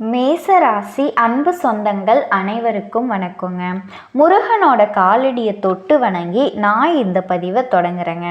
மேசராசி அன்பு சொந்தங்கள் அனைவருக்கும் வணக்கங்க. முருகனோட காலடியை தொட்டு வணங்கி நான் இந்த பதிவை தொடங்குறேங்க.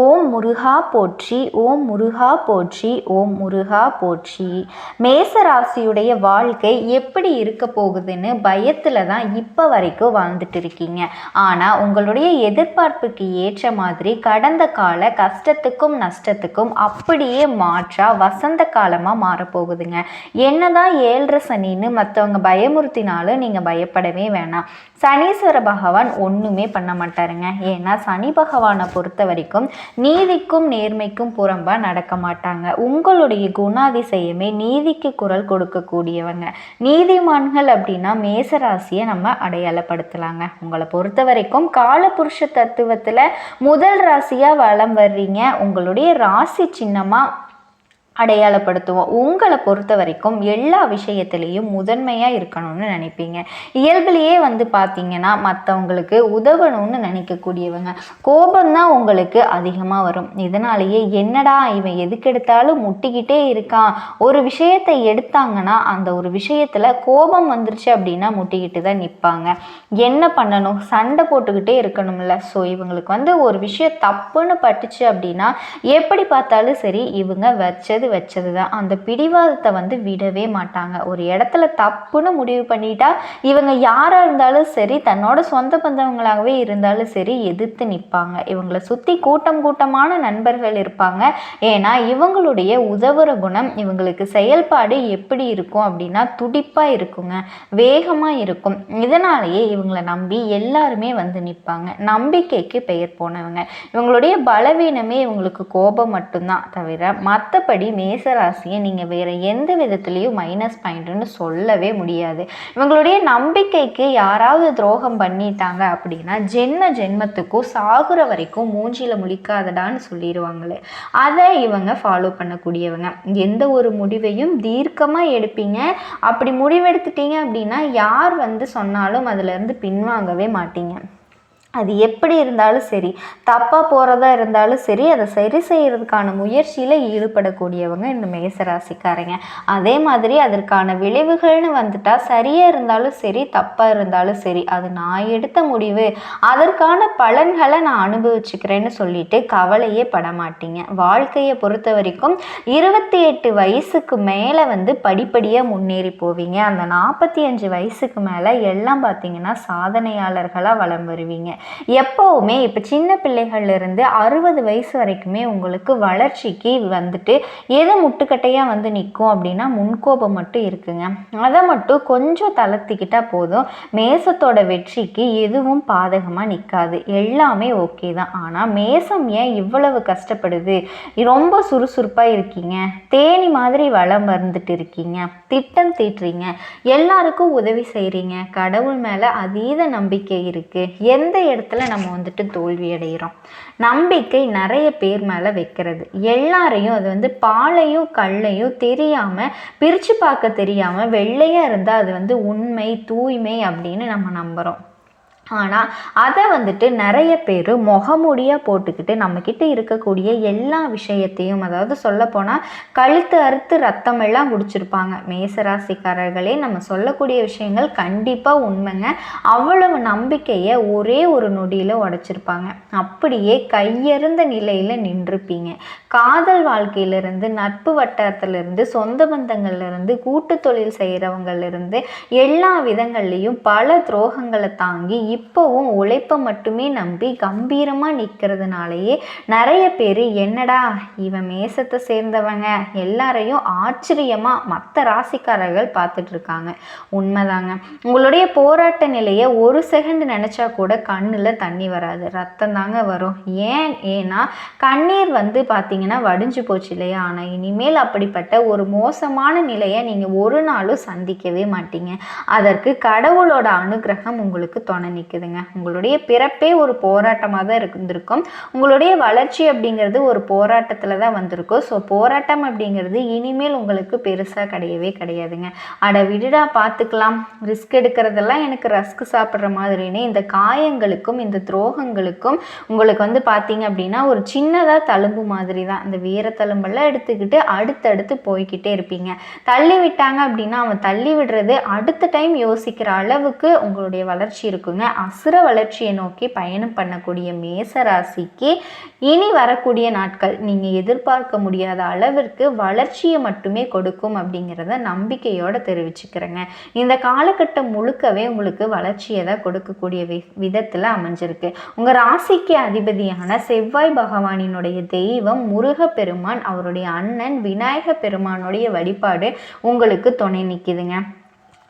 ஓம் முருகா போற்றி ஓம் முருகா போற்றி ஓம் முருகா போற்றி. மேசராசியுடைய வாழ்க்கை எப்படி இருக்க போகுதுன்னு பயத்தில் தான் இப்போ வரைக்கும் வாழ்ந்துட்டு இருக்கீங்க. ஆனால் உங்களுடைய எதிர்பார்ப்புக்கு ஏற்ற மாதிரி கடந்த கால கஷ்டத்துக்கும் நஷ்டத்துக்கும் அப்படியே மாற்றா வசந்த காலமாக மாறப்போகுதுங்க. என்னதான் ஏழரை சனின்னு மற்றவங்க பயமுறுத்தினாலும் நீங்கள் பயப்படவே வேணாம். சனீஸ்வர பகவான் ஒன்றுமே பண்ண மாட்டாருங்க. ஏன்னா சனி பகவானை பொறுத்த வரைக்கும் நீதிக்கும் நேர்மைக்கும் புறம்பாக நடக்க மாட்டாங்க. உங்களுடைய குணாதிசயமே நீதிக்கு குரல் கொடுக்கக்கூடியவங்க. நீதிமான்கள் அப்படின்னா மேசராசியை நம்ம அடையாளப்படுத்தலாங்க. உங்களை பொறுத்த வரைக்கும் காலபுருஷ தத்துவத்தில் முதல் ராசியாக வளம் வர்றீங்க. உங்களுடைய ராசி சின்னமாக அடையாளப்படுத்துவோம். உங்களை பொறுத்த வரைக்கும் எல்லா விஷயத்துலேயும் முதன்மையாக இருக்கணும்னு நினைப்பீங்க. இயல்பிலேயே வந்து பார்த்தீங்கன்னா மற்றவங்களுக்கு உதவணும்னு நினைக்கக்கூடியவங்க கோபம்தான் உங்களுக்கு அதிகமாக வரும். இதனாலேயே என்னடா இவன் எதுக்கெடுத்தாலும் முட்டிக்கிட்டே இருக்கான். ஒரு விஷயத்தை எடுத்தாங்கன்னா அந்த ஒரு விஷயத்தில் கோபம் வந்துருச்சு அப்படின்னா முட்டிக்கிட்டு தான் நிற்பாங்க என்ன பண்ணணும்? சண்டை போட்டுக்கிட்டே இருக்கணும்ல. ஸோ இவங்களுக்கு வந்து ஒரு விஷயம் தப்புன்னு பட்டுச்சு அப்படின்னா எப்படி பார்த்தாலும் சரி இவங்க வச்சது வச்சது வச்சது தான் அந்த பிடிவாதத்தை வந்து விடவே மாட்டாங்க. ஒரு இடத்துல தப்புன்னு முடிவு பண்ணிட்டா இவங்க யாராக இருந்தாலும் சரி தன்னோட சொந்த பந்தவங்களாகவே இருந்தாலும் சரி எதிர்த்து நிற்பாங்க. இவங்களை சுற்றி கூட்டம் கூட்டமான நண்பர்கள் இருப்பாங்க. ஏன்னா இவங்களுடைய உதவுற குணம் இவங்களுக்கு செயல்பாடு எப்படி இருக்கும் அப்படின்னா துடிப்பாக இருக்குங்க. வேகமாக இருக்கும். இதனாலேயே இவங்களை நம்பி எல்லாருமே வந்து நிற்பாங்க. நம்பிக்கைக்கு பெயர் போனவங்க. இவங்களுடைய பலவீனமே இவங்களுக்கு கோபம் மட்டும்தான் தவிர மற்றபடி மேசராசியை நீங்கள் வேறு எந்த விதத்துலேயும் மைனஸ் பாயிண்ட்டுன்னு சொல்லவே முடியாது. இவங்களுடைய நம்பிக்கைக்கு யாராவது துரோகம் பண்ணிட்டாங்க அப்படின்னா ஜென்ம ஜென்மத்துக்கும் சாகுற வரைக்கும் மூஞ்சியில் முழிக்காதடான்னு சொல்லிடுவாங்களே அதை இவங்க ஃபாலோ பண்ணக்கூடியவங்க. எந்த ஒரு முடிவையும் தீர்க்கமாக எடுப்பீங்க. அப்படி முடிவெடுத்துட்டீங்க அப்படின்னா யார் வந்து சொன்னாலும் அதுலேருந்து பின்வாங்கவே மாட்டீங்க. அது எப்படி இருந்தாலும் சரி தப்பாக போகிறதா இருந்தாலும் சரி அதை சரி செய்கிறதுக்கான முயற்சியில் ஈடுபடக்கூடியவங்க இந்த மேசராசிக்காரங்க. அதே மாதிரி அதற்கான விளைவுகள்னு வந்துட்டால் சரியாக இருந்தாலும் சரி தப்பாக இருந்தாலும் சரி அது நான் எடுத்த முடிவு. அதற்கான பலன்களை நான் அனுபவிச்சுக்கிறேன்னு சொல்லிட்டு கவலையே பட மாட்டீங்க வாழ்க்கையை பொறுத்த வரைக்கும் இருபத்தி எட்டு வயசுக்கு மேலே வந்து படிப்படியாக முன்னேறி போவீங்க. அந்த நாற்பத்தி அஞ்சு வயசுக்கு மேலே எல்லாம் பார்த்தீங்கன்னா சாதனையாளர்களாக வளம் வருவீங்க. எப்போவுமே இப்போ சின்ன பிள்ளைகள்லேருந்து அறுபது வயசு வரைக்குமே உங்களுக்கு வளர்ச்சிக்கு வந்துட்டு எது முட்டுக்கட்டையாக வந்து நிற்கும் அப்படின்னா முன்கோபம் மட்டும் இருக்குங்க. அதை மட்டும் கொஞ்சம் தளர்த்திக்கிட்டால் போதும். மேசத்தோட வெற்றிக்கு எதுவும் பாதகமாக நிற்காது எல்லாமே ஓகே தான். ஆனால் மேசம் ஏன் இவ்வளவு கஷ்டப்படுது? ரொம்ப சுறுசுறுப்பாக இருக்கீங்க. தேனி மாதிரி வளம் வந்துட்டு இருக்கீங்க. திட்டம் தீட்டுறீங்க. எல்லாருக்கும் உதவி செய்கிறீங்க கடவுள் மேலே அதீத நம்பிக்கை இருக்குது எந்த இடத்துல நம்ம வந்துட்டு தோல்வி அடைகிறோம் நம்பிக்கை நிறைய பேர் மேலே வைக்கிறது. எல்லாரையும் அது வந்து பாலையும் கல்லையும் தெரியாமல் பிரித்து பார்க்க தெரியாமல் வெள்ளையாக இருந்தால் அது வந்து உண்மை தூய்மை அப்படின்னு நம்ம நம்புகிறோம் ஆனால் அதை வந்துட்டு நிறைய பேர் முகமூடியாக போட்டுக்கிட்டு நம்மக்கிட்ட இருக்கக்கூடிய எல்லா விஷயத்தையும் அதாவது சொல்லப்போனால் கழுத்து அறுத்து ரத்தம் எல்லாம் குடிச்சிருப்பாங்க. மேசராசிக்காரர்களே நம்ம சொல்லக்கூடிய விஷயங்கள் கண்டிப்பாக உண்மைங்க. அவ்வளவு நம்பிக்கையை ஒரே ஒரு நொடியில் உடச்சிருப்பாங்க. அப்படியே கையெறிந்த நிலையில் நின்றுப்பீங்க. காதல் வாழ்க்கையிலிருந்து நட்பு வட்டாரத்திலிருந்து சொந்த பந்தங்கள்லேருந்து கூட்டு தொழில் செய்கிறவங்கலேருந்து எல்லா விதங்கள்லேயும் பல துரோகங்களை தாங்கி இப்போவும் உழைப்பை மட்டுமே நம்பி கம்பீரமாக நிற்கிறதுனாலேயே நிறைய பேர் என்னடா இவன் மேசத்தை சேர்ந்தவங்க எல்லாரையும் ஆச்சரியமாக மற்ற ராசிக்காரர்கள் பார்த்துட்டு இருக்காங்க. உண்மைதாங்க. உங்களுடைய போராட்ட நிலையை ஒரு செகண்ட் நினச்சா கூட கண்ணில் தண்ணி வராது. ரத்தம் தாங்க வரும். ஏன்? ஏன்னா கண்ணீர் வந்து பார்த்தீங்கன்னா வடிஞ்சு போச்சு இல்லையா? ஆனால் இனிமேல் அப்படிப்பட்ட ஒரு மோசமான நிலையை நீங்கள் ஒரு நாளும் சந்திக்கவே மாட்டீங்க. அதற்கு கடவுளோட அனுகிரகம் உங்களுக்கு துணை நிற்குதுங்க உங்களுடைய பிறப்பே ஒரு போராட்டமாக தான் இருந்திருக்கும். உங்களுடைய வளர்ச்சி அப்படிங்கிறது ஒரு போராட்டத்தில் தான் வந்திருக்கும் ஸோ போராட்டம் அப்படிங்கிறது இனிமேல் உங்களுக்கு பெருசாக கிடையவே கிடையாதுங்க. அட விடுடா பார்த்துக்கலாம் ரிஸ்க் எடுக்கிறதெல்லாம் எனக்கு ரஸ்க் சாப்பிட்ற மாதிரின்னு இந்த காயங்களுக்கும் இந்த துரோகங்களுக்கும் உங்களுக்கு வந்து பார்த்தீங்க அப்படின்னா ஒரு சின்னதாக தழும்பு மாதிரி தான். இந்த வீர தழும்பெல்லாம் எடுத்துக்கிட்டு அடுத்தடுத்து போய்கிட்டே இருப்பீங்க. தள்ளி விட்டாங்க அப்படின்னா அவன் தள்ளி விடுறது அடுத்த டைம் யோசிக்கிற அளவுக்கு உங்களுடைய வளர்ச்சி இருக்குங்க. அசுர வளர்ச்சியை நோக்கி பயணம் பண்ணக்கூடிய மேச ராசிக்கு இனி வரக்கூடிய நாட்கள் நீங்கள் எதிர்பார்க்க முடியாத அளவிற்கு வளர்ச்சியை மட்டுமே கொடுக்கும் அப்படிங்கிறத நம்பிக்கையோடு தெரிவிச்சுக்கிறேங்க. இந்த காலகட்டம் முழுக்கவே உங்களுக்கு வளர்ச்சியை தான் கொடுக்கக்கூடிய வி விதத்தில் அமைஞ்சிருக்கு. உங்கள் ராசிக்கு அதிபதியான செவ்வாய் பகவானினுடைய தெய்வம் முருகப்பெருமான் அவருடைய அண்ணன் விநாயக பெருமானுடைய வழிபாடு உங்களுக்கு துணை நிற்கிதுங்க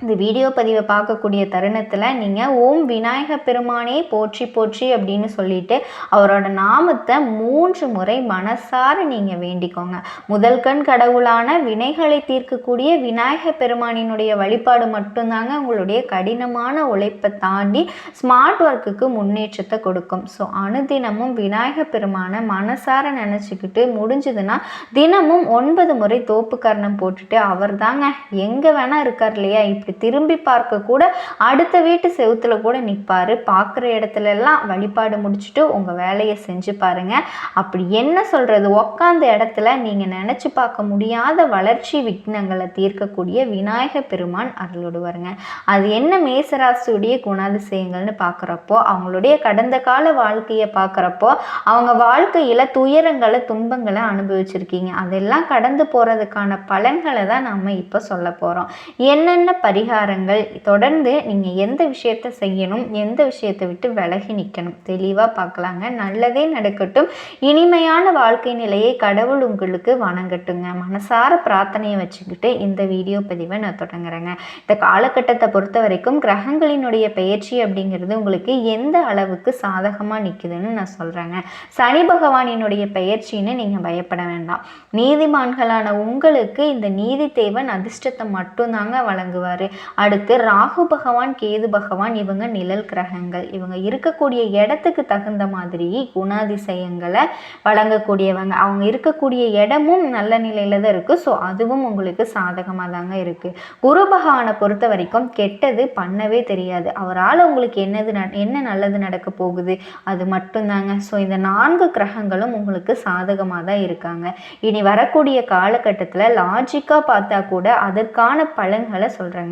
இந்த வீடியோ பதிவை பார்க்கக்கூடிய தருணத்தில் நீங்கள் ஓம் விநாயக பெருமானே போற்றி போற்றி அப்படின்னு சொல்லிட்டு அவரோட நாமத்தை மூன்று முறை மனசார நீங்கள் வேண்டிக்கோங்க. முதல் கண் கடவுளான வினைகளை தீர்க்கக்கூடிய விநாயக பெருமானினுடைய வழிபாடு மட்டும்தாங்க உங்களுடைய கடினமான உழைப்பை தாண்டி ஸ்மார்ட் ஒர்க்குக்கு முன்னேற்றத்தை கொடுக்கும். ஸோ அனுதினமும் விநாயக பெருமானை மனசார நினச்சிக்கிட்டு முடிஞ்சதுன்னா தினமும் ஒன்பது முறை தோப்பு கர்ணம் போட்டுட்டு அவர் தாங்க எங்கே வேணால் இருக்கார் இல்லையா இப்படி திரும்பி பார்க்க கூட அடுத்த வீட்டு செவுத்துல கூட நிற்பார் பார்க்குற இடத்துல எல்லாம் வழிபாடு முடிச்சுட்டு உங்கள் வேலையை செஞ்சு பாருங்க. அப்படி என்ன சொல்கிறது உக்காந்த இடத்துல நீங்கள் நினச்சி பார்க்க முடியாத வளர்ச்சி விக்னங்களை தீர்க்கக்கூடிய விநாயக பெருமான் அருளுடுவாருங்க. அது என்ன மேசராசியுடைய குணாதிசயங்கள்னு பார்க்குறப்போ அவங்களுடைய கடந்த கால வாழ்க்கையை பார்க்குறப்போ அவங்க வாழ்க்கையில் துயரங்களை துன்பங்களை அனுபவிச்சிருக்கீங்க. அதெல்லாம் கடந்து போகிறதுக்கான பலன்களை தான் நம்ம இப்போ சொல்ல போகிறோம் என்னென்ன பரி பரிகாரங்கள் தொடர்ந்து நீங்கள் எந்த விஷயத்த செய்யணும் எந்த விஷயத்தை விட்டு விலகி நிற்கணும் தெளிவாக பார்க்கலாங்க நல்லதே நடக்கட்டும். இனிமையான வாழ்க்கை நிலையை கடவுள் உங்களுக்கு வணங்கட்டுங்க. மனசார பிரார்த்தனையை வச்சுக்கிட்டு இந்த வீடியோ பதிவை நான் தொடங்குறேங்க. இந்த காலகட்டத்தை பொறுத்த வரைக்கும் கிரகங்களினுடைய பயிற்சி அப்படிங்கிறது உங்களுக்கு எந்த அளவுக்கு சாதகமாக நிற்குதுன்னு நான் சொல்கிறேங்க சனி பகவானினுடைய பயிற்சின்னு நீங்கள் பயப்பட வேண்டாம். நீதிமான்களான உங்களுக்கு இந்த நீதி தேவன் அதிர்ஷ்டத்தை மட்டும்தாங்க வழங்குவார். அடுத்து ராகு பகவான் கேது பகவான் இவங்க நிழல் கிரகங்கள். இவங்க இருக்கக்கூடிய இடத்துக்கு தகுந்த மாதிரி குணாதிசயங்களை வழங்கக்கூடியவங்க. அவங்க இருக்கக்கூடிய இடமும் நல்ல நிலையில தான் இருக்குது ஸோ அதுவும் உங்களுக்கு சாதகமாக தாங்க இருக்குது குரு பகவானை பொறுத்த வரைக்கும் கெட்டது பண்ணவே தெரியாது. அவரால் உங்களுக்கு என்னது என்ன நல்லது நடக்க போகுது அது மட்டும்தாங்க. ஸோ இந்த நான்கு கிரகங்களும் உங்களுக்கு சாதகமாக தான் இருக்காங்க. இனி வரக்கூடிய காலகட்டத்தில் லாஜிக்காக பார்த்தா கூட அதற்கான பலன்களை சொல்கிறேங்க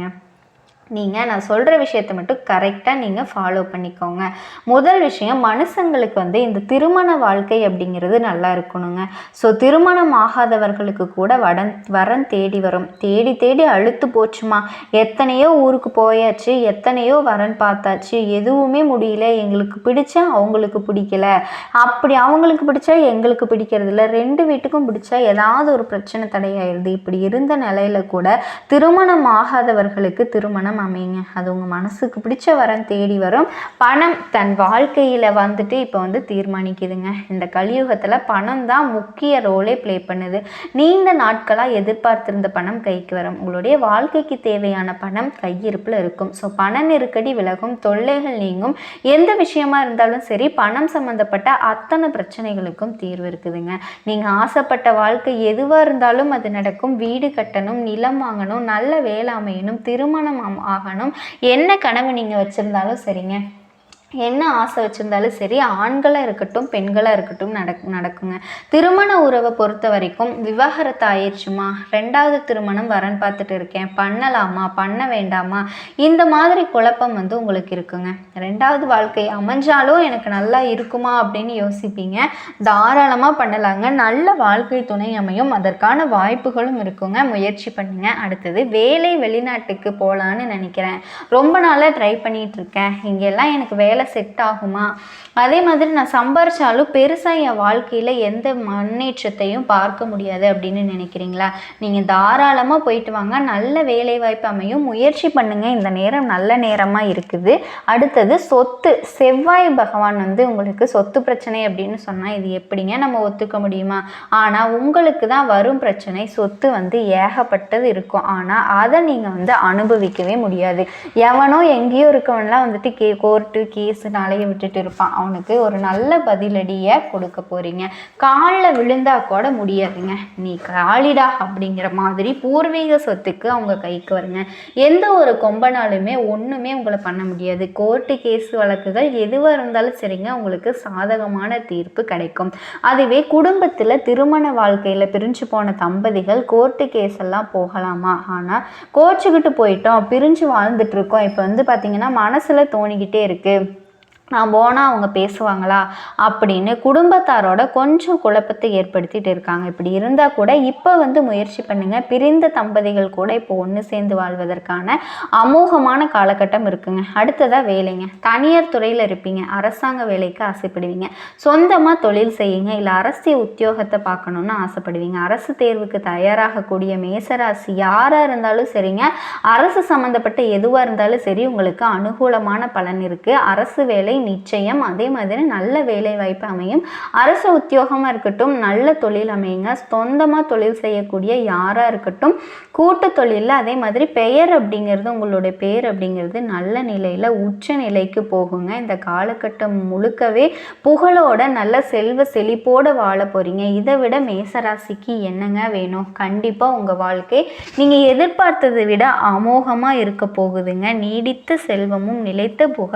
நீங்கள் நான் சொல்கிற விஷயத்தை மட்டும் கரெக்டாக நீங்கள் ஃபாலோ பண்ணிக்கோங்க. முதல் விஷயம் மனுஷங்களுக்கு வந்து இந்த திருமண வாழ்க்கை அப்படிங்கிறது நல்லா இருக்கணுங்க. ஸோ திருமணம் ஆகாதவர்களுக்கு கூட வடன் வரன் தேடி வரும். தேடி தேடி அழுத்து போச்சுமா? எத்தனையோ ஊருக்கு போயாச்சு எத்தனையோ வரன் பார்த்தாச்சு. எதுவுமே முடியல எங்களுக்கு பிடிச்சா அவங்களுக்கு பிடிக்கல. அப்படி அவங்களுக்கு பிடிச்சா எங்களுக்கு பிடிக்கிறது இல்லை. ரெண்டு வீட்டுக்கும் பிடிச்சா ஏதாவது ஒரு பிரச்சனை தடையாயிருது இப்படி இருந்த நிலையில கூட திருமணம் ஆகாதவர்களுக்கு திருமணம் அமைங்க அது உங்கள் மனசுக்கு பிடிச்ச வரன் தேடி வரும். பணம் தன் வாழ்க்கையில் வந்துட்டு இப்போ வந்து தீர்மானிக்குதுங்க. இந்த கலியுகத்தில் பணம் தான் முக்கிய ரோலே ப்ளே பண்ணுது. நீண்ட நாட்களாக எதிர்பார்த்திருந்த பணம் கைக்கு வரும். உங்களுடைய வாழ்க்கைக்கு தேவையான பணம் கையிருப்பில் இருக்கும். ஸோ பண நெருக்கடி விலகும் தொல்லைகள் நீங்கும். எந்த விஷயமா இருந்தாலும் சரி பணம் சம்மந்தப்பட்ட அத்தனை பிரச்சனைகளுக்கும் தீர்வு இருக்குதுங்க. நீங்கள் ஆசைப்பட்ட வாழ்க்கை எதுவாக இருந்தாலும் அது நடக்கும். வீடு கட்டணும் நிலம் வாங்கணும் நல்ல வேலை அமையணும் திருமணம் ஆகணும். என்ன கனவு நீங்கள் வச்சுருந்தாலும் சரிங்க. என்ன ஆசை வச்சுருந்தாலும் சரி ஆண்களாக இருக்கட்டும் பெண்களாக இருக்கட்டும் நடக் நடக்குங்க. திருமண உறவை பொறுத்த வரைக்கும் விவாகரத்து ஆயிடுச்சுமா ரெண்டாவது திருமணம் வரன் பார்த்துட்டு இருக்கேன். பண்ணலாமா? பண்ண வேண்டாமா? இந்த மாதிரி குழப்பம் வந்து உங்களுக்கு இருக்குங்க. ரெண்டாவது வாழ்க்கை அமைஞ்சாலும் எனக்கு நல்லா இருக்குமா அப்படின்னு யோசிப்பீங்க. தாராளமாக பண்ணலாங்க. நல்ல வாழ்க்கை துணை அமையும். அதற்கான வாய்ப்புகளும் இருக்குங்க. முயற்சி பண்ணுங்க. அடுத்தது வேலை வெளிநாட்டுக்கு போகலான்னு நினைக்கிறேன். ரொம்ப நாளாக ட்ரை பண்ணிகிட்ருக்கேன் இங்கெல்லாம் எனக்கு வேலை வேலை செட் ஆகுமா? அதே மாதிரி நான் சம்பாரிச்சாலும் பெருசாக என் வாழ்க்கையில் எந்த முன்னேற்றத்தையும் பார்க்க முடியாது அப்படின்னு நினைக்கிறீங்களா? நீங்கள் தாராளமாக போயிட்டு வாங்க. நல்ல வேலை வாய்ப்பு அமையும். முயற்சி பண்ணுங்கள் இந்த நேரம் நல்ல நேரமாக இருக்குது. அடுத்தது சொத்து. செவ்வாய் பகவான் வந்து உங்களுக்கு சொத்து பிரச்சனை அப்படின்னு சொன்னால் இது எப்படிங்க நம்ம ஒத்துக்க முடியுமா? ஆனால் உங்களுக்கு தான் வரும் பிரச்சனை. சொத்து வந்து ஏகப்பட்டது இருக்கும். ஆனால் அதை நீங்கள் வந்து அனுபவிக்கவே முடியாது. எவனோ எங்கேயோ இருக்கவன்லாம் வந்துட்டு கே கோர்ட்டு கேஸுனாலேயே விட்டுட்டு இருப்பான். அவனுக்கு ஒரு நல்ல பதிலடியை கொடுக்க போகிறீங்க காலில் விழுந்தா கூட முடியாதுங்க. நீ காலிடா அப்படிங்கிற மாதிரி பூர்வீக சொத்துக்கு அவங்க கைக்கு வருங்க. எந்த ஒரு கொம்பனாலுமே ஒன்றுமே உங்களை பண்ண முடியாது. கோர்ட்டு கேஸ் வழக்குகள் எதுவாக இருந்தாலும் சரிங்க உங்களுக்கு சாதகமான தீர்ப்பு கிடைக்கும். அதுவே குடும்பத்தில் திருமண வாழ்க்கையில் பிரிஞ்சு போன தம்பதிகள் கோர்ட்டு கேஸ் எல்லாம் போகலாமா? ஆனால் கோச்சுக்கிட்டு போயிட்டோம். பிரிஞ்சு வாழ்ந்துட்டு இருக்கோம். இப்போ வந்து பார்த்தீங்கன்னா மனசில் தோணிக்கிட்டே இருக்குது நான் போனால் அவங்க பேசுவாங்களா அப்படின்னு குடும்பத்தாரோட கொஞ்சம் குழப்பத்தை ஏற்படுத்திட்டு இருக்காங்க. இப்படி இருந்தால் கூட இப்போ வந்து முயற்சி பண்ணுங்கள் பிரிந்த தம்பதிகள் கூட இப்போ ஒன்று சேர்ந்து வாழ்வதற்கான அமோகமான காலகட்டம் இருக்குங்க. அடுத்ததாக வேலைங்க. தனியார் துறையில் இருப்பீங்க. அரசாங்க வேலைக்கு ஆசைப்படுவீங்க. சொந்தமாக தொழில் செய்யுங்க. இல்லை அரசு உத்தியோகத்தை பார்க்கணுன்னு ஆசைப்படுவீங்க. அரசு தேர்வுக்கு தயாராகக்கூடிய மேசராசி யாராக இருந்தாலும் சரிங்க. அரசு சம்மந்தப்பட்ட எதுவாக இருந்தாலும் சரி உங்களுக்கு அனுகூலமான பலன் இருக்குது அரசு வேலை நிச்சயம். அதே மாதிரி நல்ல வேலை வாய்ப்பு அமையும். அரசு உத்தியோகமாக இருக்கட்டும் நல்ல தொழில் அமையுங்க. சொந்தமாக தொழில் செய்யக்கூடிய யாராக இருக்கட்டும் கூட்டு தொழிலில் அதே மாதிரி பெயர் அப்படிங்கிறது உங்களுடைய பெயர் அப்படிங்கிறது நல்ல நிலையில் உச்ச நிலைக்கு போகுங்க. இந்த காலகட்டம் முழுக்கவே புகழோட நல்ல செல்வ செழிப்போடு வாழ போகிறீங்க இதை விட மேசராசிக்கு என்னங்க வேணும்? கண்டிப்பாக உங்கள் வாழ்க்கை நீங்கள் எதிர்பார்த்ததை விட அமோகமாக இருக்க போகுதுங்க. நீடித்த செல்வமும் நிலைத்த புகழும்